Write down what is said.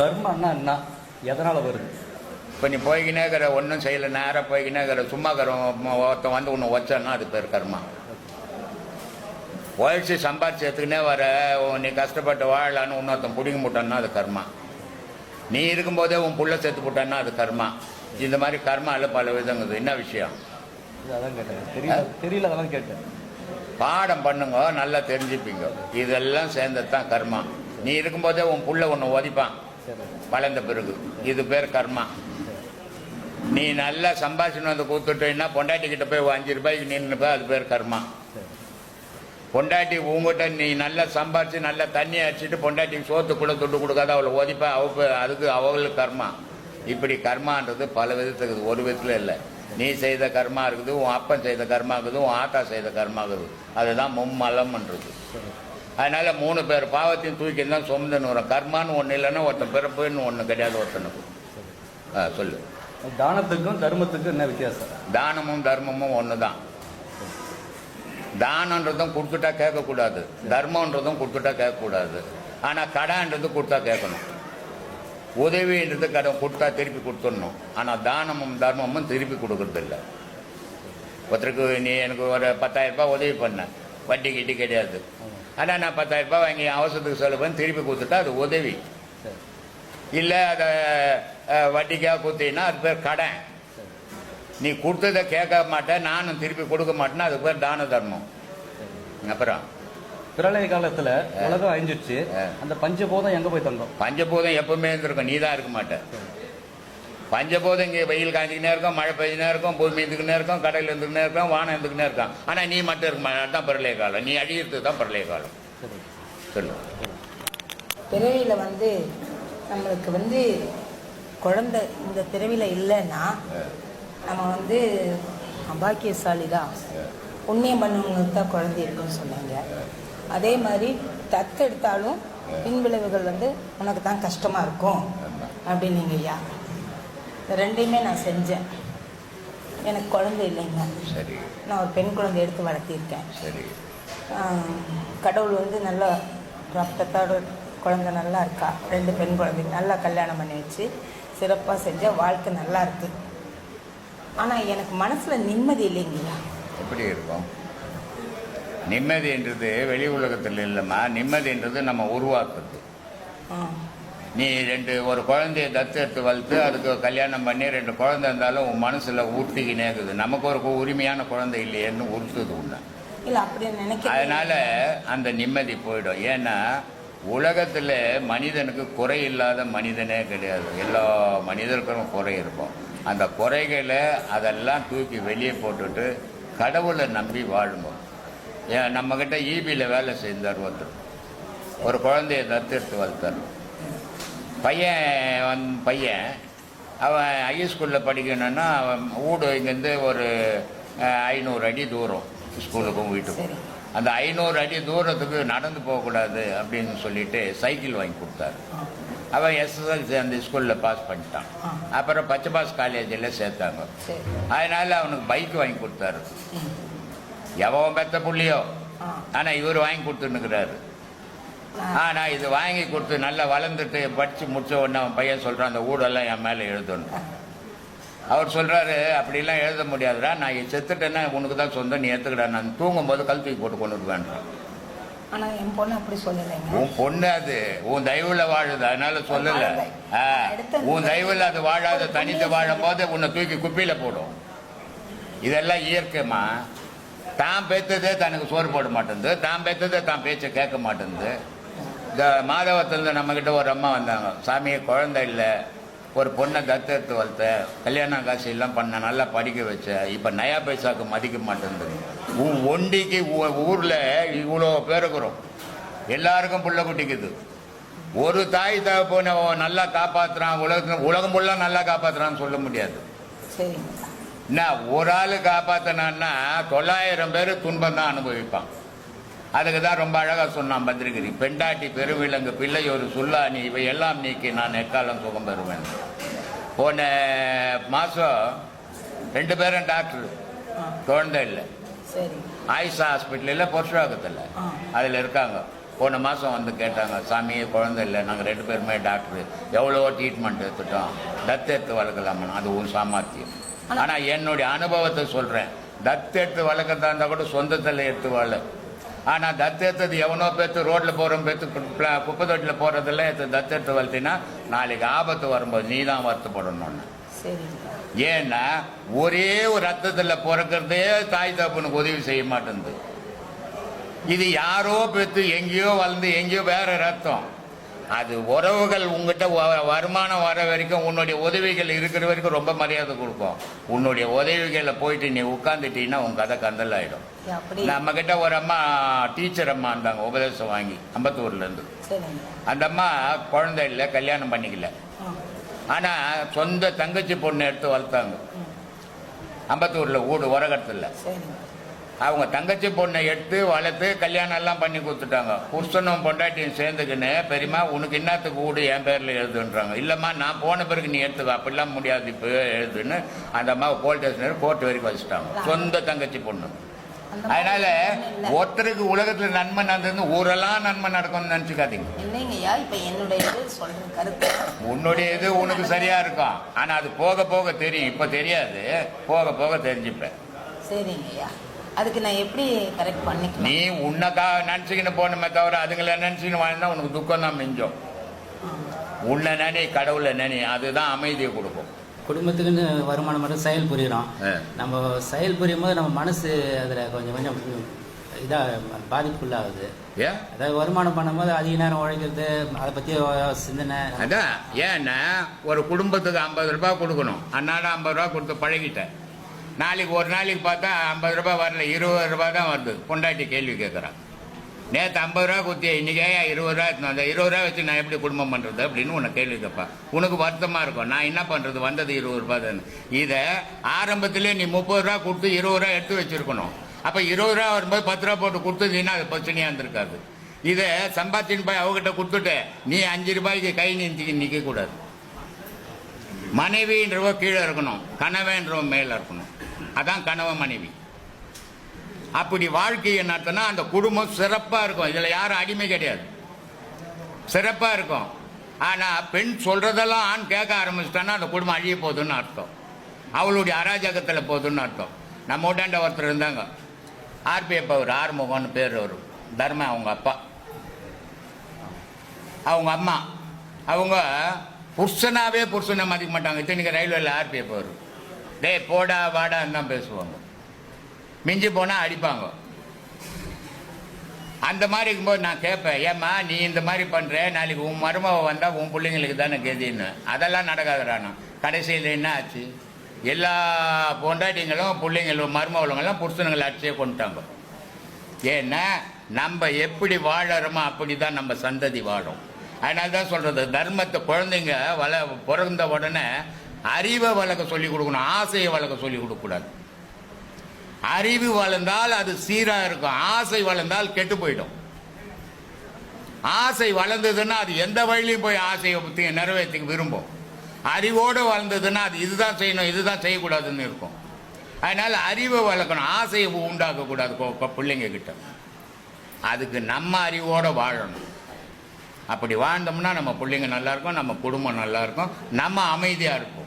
கர்மன்னா என்ன எதனால வருது? இப்போ நீ போய்கினே இருக்கிற ஒன்றும் செய்யலை நேராக போய்கினே இருக்கிற சும்மா இருக்கிற ஒருத்தன் வந்து ஒன்று வச்சான்னா அது பேர் கர்மா. உழைச்சி சம்பாரிச்சு எடுத்துக்கினே வர நீ கஷ்டப்பட்டு வாழலான்னு இன்னொருத்தன் பிடிங்க முட்டான்னா அது கர்மா. நீ இருக்கும்போதே உன் புள்ள செத்து போட்டான்னா அது கர்மா. இந்த மாதிரி கர்மால பல விதங்குது. என்ன விஷயம்? அதான் கேட்டேன். தெரியல தெரியல அதெல்லாம் கேட்டேன். பாடம் பண்ணுங்க நல்லா தெரிஞ்சுப்பீங்க. இதெல்லாம் சேர்ந்தது தான் கர்மா. நீ இருக்கும்போதே உன் புள்ள ஒன்று ஒதிப்பான். சரி வளர்ந்த பிறகு. இது பேர் கர்மா. நீ நல்லா சம்பாஷணம் வந்து கொடுத்துட்டேன்னா பொண்டாட்டி கிட்ட போய் அஞ்சு ரூபாய்க்கு நின்றுப்ப அது பேர் கர்மா. பொண்டாட்டி உங்ககிட்ட நீ நல்லா சம்பாரிச்சு நல்லா தண்ணி அடிச்சுட்டு பொண்டாட்டிக்கு சோத்து கூட துட்டு கொடுக்காத அவளை ஒதிப்பா அவ அதுக்கு அவங்களுக்கு கர்மா. இப்படி கர்மான்றது பல விதத்துக்கு ஒரு விதத்தில் இல்லை. நீ செய்த கர்மா இருக்குது உன் அப்பன் செய்த கர்மா இருக்குது உன் ஆத்தா செய்த கர்மா இருக்குது. அதுதான் மும்மலம்ன்றது. அதனால மூணு பேர் பாவத்தையும் தூக்கி தான் சுமந்துன்னு வரும். கர்மான்னு ஒன்று இல்லைன்னா ஒருத்தன் பிறப்புன்னு ஒன்று கிடையாது ஒருத்தனுக்கு. ஆ, சொல்லு. தானத்துக்கும் தர்மத்துக்கும் என்ன வித்தியாசம்? தானமும் தர்மமும் ஒன்று தான் தானன்றதும் கொடுத்துட்டா கேட்கக்கூடாது. தர்மன்றதும் கொடுத்துட்டா கேட்கக்கூடாது. ஆனால் கடான்றது கொடுத்தா கேட்கணும். உதவின்றது கடன் கொடுத்தா திருப்பி கொடுத்துடணும். ஆனால் தானமும் தர்மமும் திருப்பி கொடுக்கறது இல்லை ஒருத்தருக்கு நீ எனக்கு ஒரு பத்தாயிரம் ரூபாய் உதவி பண்ண. வட்டி கிட்டி கிடையாது. ஆனால் நான் பத்தாயிரம் ரூபாய் வாங்கி அவசரத்துக்கு செலவு பண்ணி திருப்பி கொடுத்துட்டா அது உதவி. இல்லை அதை வட்டிக்காக கொடுத்தீங்கன்னா அது பேர் கடன். நீ கொடுத்ததை கேட்க மாட்டேன் நானும் திருப்பி கொடுக்க மாட்டேன்னா அது பேர் தான தர்மம். அப்புறம்? பிரளய காலத்துல உலகம் அழிஞ்சிருச்சு. அந்த பஞ்சபூதம் எங்க போய் தங்கும்? பஞ்சபூதம் எப்பவுமே இருந்திருக்கும் நீ தான் இருக்க மாட்ட. பஞ்சபூதம் இங்கே வெயில் காஞ்சிக்கினே இருக்கும் மழை பெய்ஞ்சினே இருக்கும் பூமி இருந்துக்கினே இருக்கும் கடல் இருந்துக்கினே இருக்கும் வானம் இருந்துக்கினே இருக்கும். ஆனால் நீ மட்டும் இருக்க அதுதான் பிரளய காலம். நீ அழியிறது தான் பிரளய காலம். சரி சொல்லு. பிறவியில் வந்து நம்மளுக்கு வந்து குழந்தை இந்த பிறவியில் இல்லைன்னா நம்ம வந்து அபாக்கியசாலி தான் புண்ணியம் பண்ணவங்களுக்கு தான் குழந்தை இருக்குன்னு சொன்னாங்க. அதே மாதிரி தத்தெடுத்தாலும் பின்விளைவுகள் வந்து உனக்கு தான் கஷ்டமாக இருக்கும். அப்படின்னீங்க ஐயா ரெண்டையுமே நான் செஞ்சேன். எனக்கு குழந்தை இல்லைங்க. சரி. நான் ஒரு பெண் குழந்தை எடுத்து வளர்த்திருக்கேன் சரி. கடவுள் வந்து நல்ல ரத்தத்தோட குழந்தை நல்லா இருக்கா? ரெண்டு பெண் குழந்தை நல்லா கல்யாணம் பண்ணி வச்சு சிறப்பாக செஞ்ச வாழ்க்கை நல்லா இருக்கு. ஆனால் எனக்கு மனசில் நிம்மதி இல்லைங்களா? எப்படி இருக்கும்? நிம்மதின்றது வெளி உலகத்தில் இல்லைம்மா. நிம்மதின்றது நம்ம உருவாக்குறது. ஆ. நீ ரெண்டு ஒரு குழந்தைய தத்து எடுத்து வளர்த்து அதுக்கு கல்யாணம் பண்ணி ரெண்டு குழந்தை இருந்தாலும் உன் மனசுல ஊர்த்திக்கினே இருக்குது. நமக்கு ஒரு உரிமையான குழந்தை இல்லையேன்னு உறுத்துது உன்னை. இல்லை அப்படி நினைக்க அதனால அந்த நிம்மதி போயிடும். ஏன்னா உலகத்துல மனிதனுக்கு குறை இல்லாத மனிதனே கிடையாது. எல்லா மனிதருக்கும் குறை இருக்கும். அந்த குறைகளை அதெல்லாம் தூக்கி வெளியே போட்டுட்டு கடவுளை நம்பி வாழுங்க ஏன் நம்மக்கிட்ட ஈபியில் வேலை செய்தார் ஒருத்தர். ஒரு குழந்தைய தத்தெடுத்து வளர்த்தார். பையன் வந் பையன் அவன் ஹை ஸ்கூலில் படிக்கணும்னா அவன் வீடு இங்கேருந்து ஒரு ஐநூறு அடி தூரம் ஸ்கூலுக்கும் வீட்டுக்கும். அந்த ஐநூறு அடி தூரத்துக்கு நடந்து போகக்கூடாது அப்படின்னு சொல்லிட்டு சைக்கிள் வாங்கி கொடுத்தாரு. அவன் எஸ்எஸ்எல்சி அந்த ஸ்கூலில் பாஸ் பண்ணிட்டான். அப்புறம் பச்சைபாஸ் காலேஜில் சேர்த்தாங்க. சரி. அதனால அவனுக்கு பைக் வாங்கி கொடுத்தாரு. எவன் பெத்த புள்ளியோ. ஆனால் இவர் வாங்கி கொடுத்துன்னுக்குறாரு. நான் ஆனா இது வாங்கி கொடுத்து நல்லா வளர்ந்துட்டு படிச்சு முடிச்ச உடனே அவன் பையன் சொல்றான் அந்த ஊடெல்லாம் என் மேல எழுதணும். அவர் சொல்றாரு அப்படிலாம் எழுத முடியாதுடா நான் செத்துட்டேன்னா உனக்கு தான் சொந்தம் நீ ஏத்துக்கடா நான் தூங்கும் போது கல் தூக்கி போட்டு கொண்டு வேண்டாம் ஆனால் என் பொண்ணு அப்படி சொல்லலைங்க. உன் பொண்ணு அது உன் தயவுல வாழுது அதனால சொல்லல. உன் தயவுல அது வாழாத தனித்து வாழும் போது உன்னை தூக்கி குப்பையில போடும். இதெல்லாம் இயற்கைமா தான் பெத்ததே தனக்கு சோறு போட மாட்டேங்குது தான் பெத்ததே தான் பேச்சை கேட்க மாட்டேங்குது இந்த மாதவத்திலிருந்து நம்மக்கிட்ட ஒரு அம்மா வந்தாங்க. சாமியை குழந்தை இல்லை. ஒரு பொண்ணை தத்தெடுத்து வளர்த்த. கல்யாணம் காசு எல்லாம் பண்ண நல்லா படிக்க வச்ச. இப்போ நயா பைசாக்கு மதிக்க மாட்டேங்குது. உன் ஒண்டிக்கு ஊர்ல இவ்வளோ பேர் இருக்கிறோம். எல்லாருக்கும் புள்ள குட்டிக்குது. ஒரு தாய் தகப்பனை நல்லா காப்பாத்துறான். உலகத்துல உலகம் ஃபுல்லாக நல்லா காப்பாத்துறான்னு சொல்ல முடியாது. என்ன ஒரு ஆள் காப்பாத்தினான்னா தொள்ளாயிரம் பேர் துன்பம் தான் அனுபவிப்பான். அதுக்கு தான் ரொம்ப அழகா சொன்னான் பத்திரிகிரி பெண்டாட்டி பெருவிலங்கு பிள்ளை ஒரு சுல்லானி இவை எல்லாம் நீக்கி நான் எக்காலம் சுகம் பெறுவேன். போன மாசம் ரெண்டு பேரும் டாக்டர் குழந்தை இல்லை. ஆயுஷா ஹாஸ்பிட்டலில் பொருஷாகத்தில் ஆ. அதில் இருக்காங்க. போன மாதம் வந்து கேட்டாங்க சாமி குழந்தை இல்லை நாங்கள் ரெண்டு பேருமே டாக்டர் எவ்வளோ ட்ரீட்மெண்ட் எடுத்துட்டோம். தத்து எடுத்து வளர்க்கலாமா அது ஒரு சாமர்த்தியம். ஆனால் என்னுடைய அனுபவத்தை சொல்கிறேன் தத்து எடுத்து வளர்க்கறதா இருந்தால் கூட சொந்தத்தில் எடுத்து வள ஆனால் தத்து எடுத்தது எவனோ பேத்து ரோட்டில் போகிறோம் பேத்து குப்பை- தொட்டியில் போகிறதெல்லாம் எடுத்து தத்து எடுத்து வளர்த்தினா நாளைக்கு ஆபத்து வரும்போது நீ தான் வருத்தப்படணும்னு ஏன்னா ஒரே ஒரு ரத்தத்தில் பிறக்கிறதே தாய் தகப்பனுக்கு உதவி செய்ய மாட்டேங்குது இது யாரோ பெற்று எங்கேயோ வளர்ந்து எங்கேயோ வேற ரத்தம். அது உறவுகள் உங்ககிட்ட வருமானம் வர வரைக்கும் உன்னுடைய உதவிகள் இருக்கிற வரைக்கும் ரொம்ப மரியாதை கொடுக்கும் உன்னுடைய உதவிகளில் போயிட்டு நீ உட்காந்துட்டீங்கன்னா உன் கதை கந்தல் ஆயிடும் அப்படி நம்ம கிட்ட ஒரு அம்மா டீச்சர் அம்மா இருந்தாங்க உபதேசம் வாங்கி அம்பத்தூர்ல இருந்து. சரிங்க. அந்த அம்மா குழந்தை இல்லை கல்யாணம் பண்ணிக்கல. ஆ. ஆனா சொந்த தங்கச்சி பொண்ணு எடுத்து வளர்த்தாங்க. அம்பத்தூர்ல ஊடு உரகத்தில் அவங்க தங்கச்சி பொண்ணை எடுத்து வளர்த்து கல்யாணம் எல்லாம் பண்ணி கொடுத்துட்டாங்க. புருஷனும் பொண்டாட்டியும் சேர்ந்துக்கின்னு பெரியம்மா உனக்கு என்னத்துக்கு வீடு என் பேர்ல எழுதுன்றாங்க. இல்லம்மா நான் போன பிறகு நீ எடுத்துக்க அப்படிலாம் முடியாது இப்போ எழுதுன்னு. அந்த அம்மா போலீஸ் ஸ்டேஷன் கோர்ட் வரைக்கும் வச்சுட்டாங்க. சொந்த தங்கச்சி பொண்ணு. அதனால. ஒருத்தருக்கு உலகத்துல நன்மை நடந்தது ஊரெல்லாம் நன்மை நடக்கும்னு நினைச்சுக்காதீங்க. இல்லைங்கய்யா இப்ப என்னுடைய இது சொல்ற கருத்து? உன்னுடைய இது உனக்கு சரியா இருக்கும் ஆனா அது போக போக தெரியும். இப்ப தெரியாது. போக போக தெரிஞ்சுப்பேன். சரிங்கய்யா அதுக்கு நான் எப்படி கரெக்ட் பண்ணிக்கலாம்? நீ உன்னைக்கா நினச்சிக்கின்னு போனமே தவிர அதுங்களை நினச்சிக்கின்னு வாழ்ந்தா உனக்கு துக்கம் தான் மிஞ்சும். உன்னை நினை கடவுளை நினை அதுதான் அமைதியை கொடுக்கும். குடும்பத்துக்குன்னு வருமானம் மட்டும் செயல் புரிகிறோம் ஆ. நம்ம செயல் புரியும் போது நம்ம மனசு அதில் கொஞ்சம் கொஞ்சம் இதாக பாதிப்புள்ளாகுது ஏன் அதாவது வருமானம் பண்ணும்போது அதிக நேரம் உழைக்கிறது அதை பற்றி சிந்தனை. அதான். ஏன்னா ஒரு குடும்பத்துக்கு ஐம்பது ரூபாய் கொடுக்கணும். அன்னாட ஐம்பது ரூபாய் கொடுத்து பழகிட்டேன். நாளைக்கு ஒரு நாளைக்கு பார்த்தா ஐம்பது ரூபாய் வரல இருபது ரூபாய் தான் வருது. பொண்டாட்டி கேள்வி கேட்குறான். நேற்று ஐம்பது ரூபா குத்தி இன்றைக்கே இருபது ரூபா அந்த இருபது ரூபா வச்சு நான் எப்படி குடும்பம் பண்ணுறது அப்படின்னு உன்னை கேள்வி கேட்பேன். உனக்கு வருத்தமாக இருக்கும். நான் என்ன பண்ணுறது வந்தது இருபது ரூபா தானே. இதை ஆரம்பத்திலே நீ முப்பது ரூபா கொடுத்து இருபது ரூபா எடுத்து வச்சுருக்கணும். அப்போ இருபது ரூபா வரும்போது பத்து ரூபா போட்டு கொடுத்துருந்தீங்கன்னா அது பிரச்சனையாக இருந்திருக்காது. இதை சம்பாத்தின் போய் அவகிட்ட கொடுத்துட்டு நீ அஞ்சு ரூபாய்க்கு கை நீந்தி நிற்கக்கூடாது மனைவின்றவோ கீழே இருக்கணும். கணவன்றவோ மேலே இருக்கணும். அதான் கணவன் மனைவி. அப்படி வாழ்க்கையை நடத்தினா அந்த குடும்பம் சிறப்பாக இருக்கும். இதில் யாரும் அடிமை கிடையாது. சிறப்பாக இருக்கும். ஆனால் பெண் சொல்கிறதெல்லாம் ஆண் கேட்க ஆரம்பிச்சிட்டான்னா அந்த குடும்பம் அழிய போகுதுன்னு அர்த்தம். அவளுடைய அராஜகத்தில் போகுதுன்னு அர்த்தம். நம்ம உடாண்ட ஒருத்தர் இருந்தாங்க. ஆர்பிஎஃப் அவர் ஆறுமுகம்னு பேர் அவர் தர்ம அவங்க அப்பா. அவங்க அம்மா. அவங்க புருஷனாகவே புருஷனை மதிக்க மாட்டாங்க. இத்தனைக்கு ரயில்வேல ஆர்பிஎஃப் வரும். டேய் போடா வாடான்னு தான் பேசுவாங்க. மிஞ்சி போனால் அடிப்பாங்க. அந்த மாதிரி இருக்கும்போது நான் கேட்பேன் ஏம்மா நீ இந்த மாதிரி பண்ணுற நாளைக்கு உன் மருமக வந்தால் உன் பிள்ளைங்களுக்கு தானே கெதின்னு. அதெல்லாம் நடக்காதுடானா கடைசியில் என்ன ஆச்சு? எல்லா பொண்டாட்டிங்களும் பிள்ளைங்களும் மருமகளுங்கெல்லாம் புருஷனுங்களை அடிச்சே கொண்டுட்டாங்க. ஏன்னா நம்ம எப்படி வாழறோமோ அப்படி தான் நம்ம சந்ததி வாழும். அதனால தான் சொல்கிறது தர்மத்தை குழந்தைங்க வள பிறந்த உடனே அறிவை வளர்க்க சொல்லிக் கொடுக்கணும் ஆசையை வளர்க்க சொல்லி கொடுக்கக்கூடாது. அறிவு வளர்ந்தால் அது சீராக இருக்கும் ஆசை வளர்ந்தால் கெட்டு போயிடும். ஆசை வளர்ந்ததுன்னா அது எந்த வழியிலையும் போய் ஆசையை பற்றி நிறைவேற்றிக்க விரும்பும். அறிவோடு வளர்ந்ததுன்னா அது இதுதான் செய்யணும் இதுதான் செய்யக்கூடாதுன்னு இருக்கும். அதனால் அறிவை வளர்க்கணும் ஆசையை உண்டாக்கக்கூடாது பிள்ளைங்க கிட்ட அதுக்கு நம்ம அறிவோடு வாழணும். அப்படி வாழ்ந்தோம்னா நம்ம பிள்ளைங்க நல்லாயிருக்கும் நம்ம குடும்பம் நல்லாயிருக்கும் நம்ம அமைதியாக இருப்போம்.